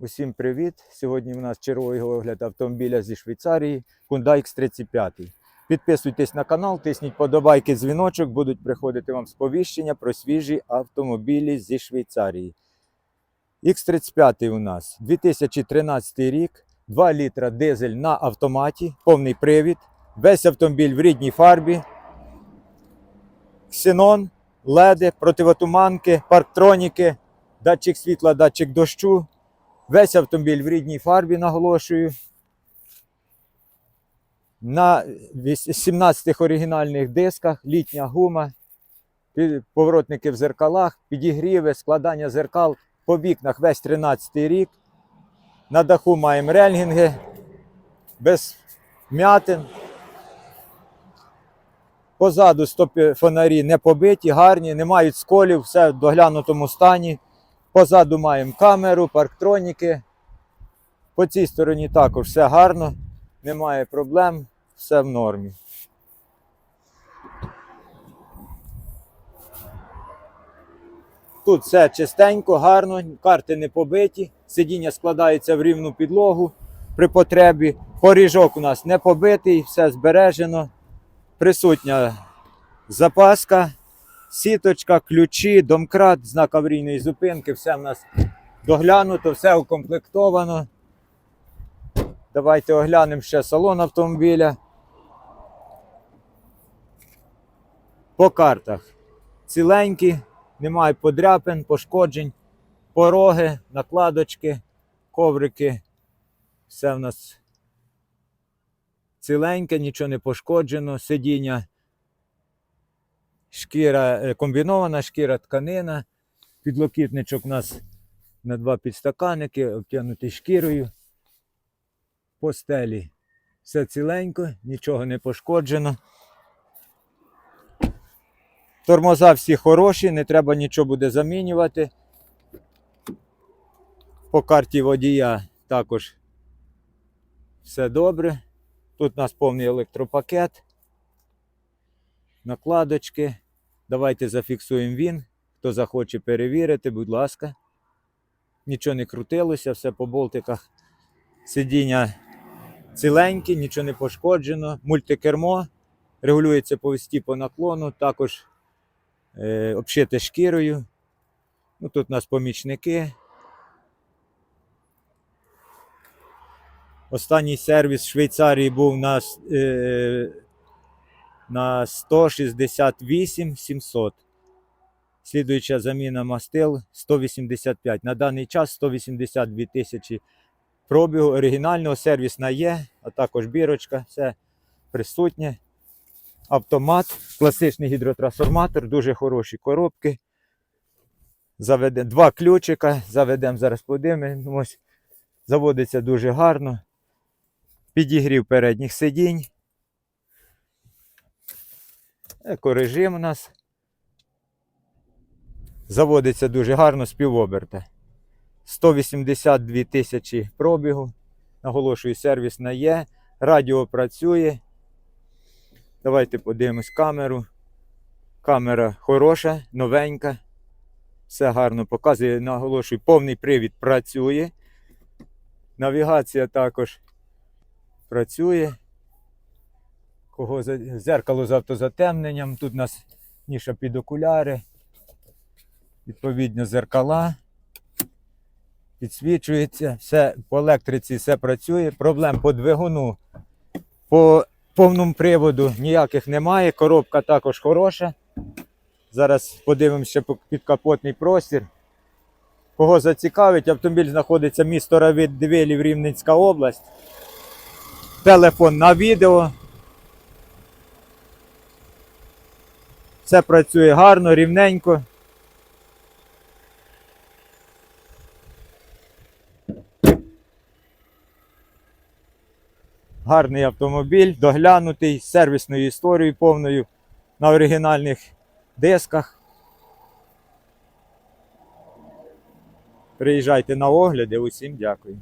Усім привіт! Сьогодні у нас черговий огляд автомобіля зі Швейцарії Hyundai X35. Підписуйтесь на канал, тисніть подобайки, дзвіночок, будуть приходити вам сповіщення про свіжі автомобілі зі Швейцарії. X35 у нас 2013 рік, 2 літра дизель на автоматі, повний привід, весь автомобіль в рідній фарбі, ксенон, леди, противотуманки, парктроніки, датчик світла, датчик дощу. Весь автомобіль в рідній фарбі, наголошую. На 17 оригінальних дисках, літня гума, поворотники в зеркалах, підігріви, складання зеркал по вікнах весь 13 рік. На даху маємо рельгінги, без м'ятин. Позаду стопи фонарі не побиті, гарні, не мають сколів, все в доглянутому стані. Позаду маємо камеру, парктроніки. По цій стороні також все гарно, немає проблем, все в нормі. Тут все чистенько, гарно, карти не побиті, сидіння складається в рівну підлогу при потребі. Поріжок у нас не побитий, все збережено. Присутня запаска, сіточка, ключі, домкрат, знак аварійної зупинки, все в нас доглянуто, все укомплектовано. Давайте оглянемо ще салон автомобіля. По картах. Ціленькі, немає подряпин, пошкоджень, пороги, накладочки, коврики. Все в нас ціленьке, нічого не пошкоджено, сидіння шкіра е, комбінована, шкіра тканина. Підлокітничок у нас на два підстаканники, обтягнутий шкірою. По стелі все ціленько, нічого не пошкоджено. Тормоза всі хороші, не треба нічого буде замінювати. По карті водія також все добре. Тут у нас повний електропакет накладочки. Давайте зафіксуємо він. Хто захоче перевірити, будь ласка. Нічого не крутилося, все по болтиках. Сидіння ціленькі, нічого не пошкоджено. Мультикермо регулюється по висоті по наклону, також е, обшите шкірою. Ну, тут у нас помічники. Останній сервіс в Швейцарії був на е, на 168 700. Слідуюча заміна мастил 185. На даний час 182 тисячі пробігу. Оригінального сервісна є, а також бірочка, все присутнє. Автомат, класичний гідротрансформатор, дуже хороші коробки. Заведемо два ключика, заведемо зараз подивимось. Заводиться дуже гарно. Підігрів передніх сидінь. Екорежим у нас. Заводиться дуже гарно з півоберта. 182 тисячі пробігу. Наголошую, сервіс на є. Радіо працює. Давайте подивимось камеру. Камера хороша, новенька. Все гарно показує, наголошую, повний привід працює. Навігація також працює. Кого зеркало з автозатемненням. Тут у нас ніша під окуляри. Відповідно, зеркала. Підсвічується. Все по електриці все працює. Проблем по двигуну. По повному приводу ніяких немає. Коробка також хороша. Зараз подивимося по- підкапотний простір. Кого зацікавить, автомобіль знаходиться місто Равідвилів, Рівненська область. Телефон на відео. Все працює гарно, рівненько. Гарний автомобіль, доглянутий, з сервісною історією повною на оригінальних дисках. Приїжджайте на огляди, усім дякую.